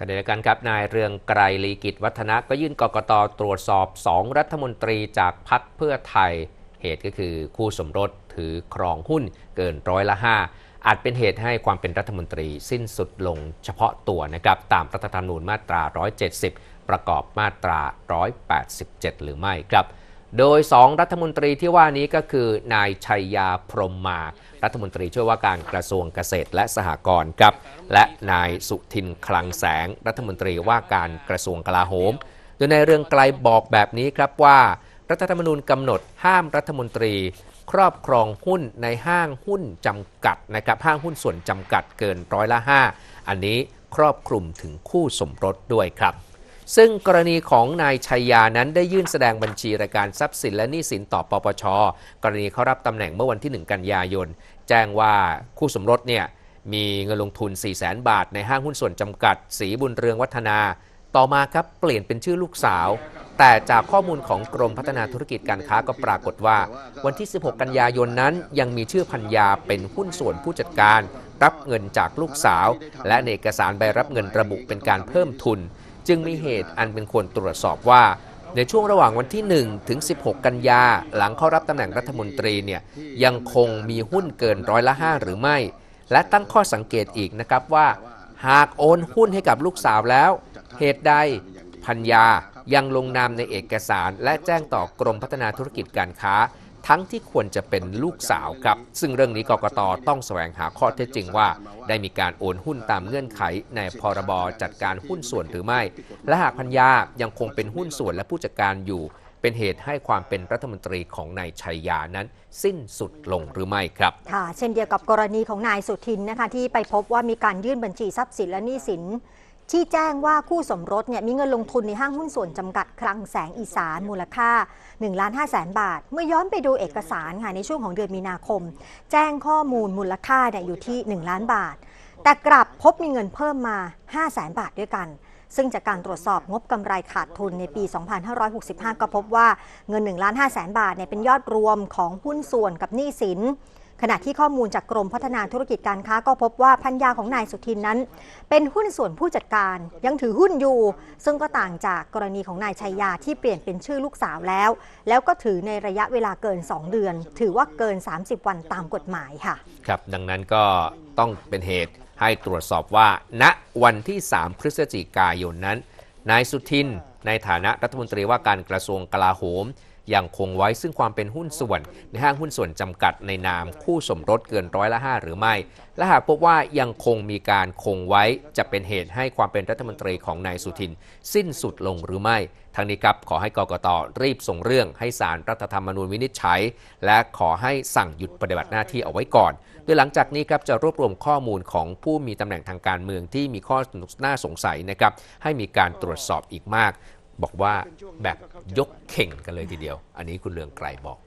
ขณะเดียวกันครับนายเรืองไกรลีกิจวัฒนะก็ยื่นกกตตรวจสอบ 2 รัฐมนตรีจากพรรคเพื่อไทย เหตุก็คือคู่สมรสถือครองหุ้นเกินร้อยละ 5 อาจเป็นเหตุให้ความเป็นรัฐมนตรีสิ้นสุดลงเฉพาะตัวนะครับตามรัฐธรรมนูญมาตรา 170 ประกอบมาตรา 187 หรือไม่ครับ โดย 2 รัฐมนตรีที่ว่านี้ก็คือนายชัยยาพรหมมา รัฐมนตรีช่วยว่าการกระทรวงเกษตรและสหกรณ์ครับ และนายสุทินคลังแสง รัฐมนตรีว่าการกระทรวงกลาโหม โดยในเรื่องไกลบอกแบบนี้ครับว่า รัฐธรรมนูญกำหนดห้ามรัฐมนตรี ครอบครองหุ้นในห้างหุ้นจำกัดนะครับห้างหุ้นส่วนจำกัดเกินร้อยละ 5 อันนี้ครอบคลุมถึงคู่สมรสด้วยครับ ซึ่งกรณีของนายชัยยานั้นได้ยื่นแสดงบัญชีรายการทรัพย์สินและหนี้สินต่อปปช กรณีเขารับตำแหน่งเมื่อวันที่ 1 กันยายน แจ้งว่าคู่สมรสเนี่ยมีเงินลงทุน 4 0 0แสนบาท ในห้างหุ้นส่วนจำกัด สีบุญเรืองวัฒนา ต่อมาครับเปลี่ยนเป็นชื่อลูกสาว แต่จากข้อมูลของกรมพัฒนาธุรกิจการค้าก็ปรากฏว่า วันที่ 16 กันยายนนั้น ยังมีชื่อพัญญาเป็นหุ้นส่วนผู้จัดการ รับเงินจากลูกสาว และในเอกสารใบรับเงินระบุเป็นการเพิ่มทุน จึงมีเหตุอันเป็นควรตรวจสอบว่า ในช่วงระหว่างวันที่ 1 ถึง 16 กันยา หลังเข้ารับตำแหน่งรัฐมนตรีเนี่ยยังคงมีหุ้นเกินร้อยละ 5 หรือไม่ และตั้งข้อสังเกตอีกนะครับว่า หากโอนหุ้นให้กับลูกสาวแล้ว เหตุใดพัญญายังลงนามในเอกสาร และแจ้งต่อกรมพัฒนาธุรกิจการค้า ทั้งที่ควรจะเป็นลูกสาวครับ ซึ่งเรื่องนี้กกตต้องแสวงหาข้อเท็จจริงว่า ได้มีการโอนหุ้นตามเงื่อนไข ในพรบจัดการหุ้นส่วนหรือไม่ และหากพัญญายังคงเป็นหุ้นส่วนและผู้จัดการอยู่ เป็นเหตุให้ความเป็นรัฐมนตรีของนายชัยยานั้น สิ้นสุดลงหรือไม่ครับค่ะเช่นเดียวกับกรณีของนายสุทินนะคะที่ไปพบว่ามีการยื่นบัญชีทรัพย์สินและหนี้สิน ที่แจ้งว่าคู่สมรสเนี่ยมีเงินลงทุนในห้างหุ้นส่วนจำกัดคลังแสงอีสานมูลค่า1ล้าน5แสนบาท เมื่อย้อนไปดูเอกสารค่ะในช่วงของเดือนมีนาคม แจ้งข้อมูลมูลค่าเนี่ยอยู่ที่ 1 ล้านบาท แต่กลับพบมีเงินเพิ่มมา 5 แสนบาทด้วยกัน ซึ่งจากการตรวจสอบงบกำไรขาดทุนในปี 2565 ก็พบว่าเงิน1ล้าน5แสนบาทเนี่ยเป็นยอดรวมของหุ้นส่วนกับหนี้สิน ขณะที่ข้อมูลจากกรมพัฒนาธุรกิจการค้าก็พบว่าพัญญาของนายสุทินนั้น เป็นหุ้นส่วนผู้จัดการยังถือหุ้นอยู่ ซึ่งก็ต่างจากกรณีของนายชัยยาที่เปลี่ยนเป็นชื่อลูกสาวแล้ว แล้วก็ถือในระยะเวลาเกิน 2 เดือน ถือว่าเกิน 30 วันตามกฎหมายค่ะ ครับดังนั้นก็ต้องเป็นเหตุให้ตรวจสอบว่า ณวันที่ 3 พฤศจิกายนนั้นนายสุทิน ในฐานะรัฐมนตรีว่าการกระทรวงกลาโหม ยังคงไว้ซึ่งความเป็นหุ้นส่วน ในห้างหุ้นส่วนจำกัดในนามคู่สมรสเกินร้อยละ5หรือไม่ และหากพบว่ายังคงมีการคงไว้จะเป็นเหตุให้ความเป็นรัฐมนตรีของนายสุทิน สิ้นสุดลงหรือไม่ทางนี้ครับขอให้กกตรีบส่งเรื่องให้สารรัฐธรรมนูญวินิจฉัย และขอให้สั่งหยุดปฏิบัติหน้าที่เอาไว้ก่อน โดยหลังจากนี้ครับจะรวบรวมข้อมูลของผู้มีตำแหน่งทางการเมืองที่มีข้อน่าสงสัยนะครับให้มีการตรวจสอบอีกมาก บอกว่าแบบยกเข่งกันเลยทีเดียว อันนี้คุณเรืองไกรบอก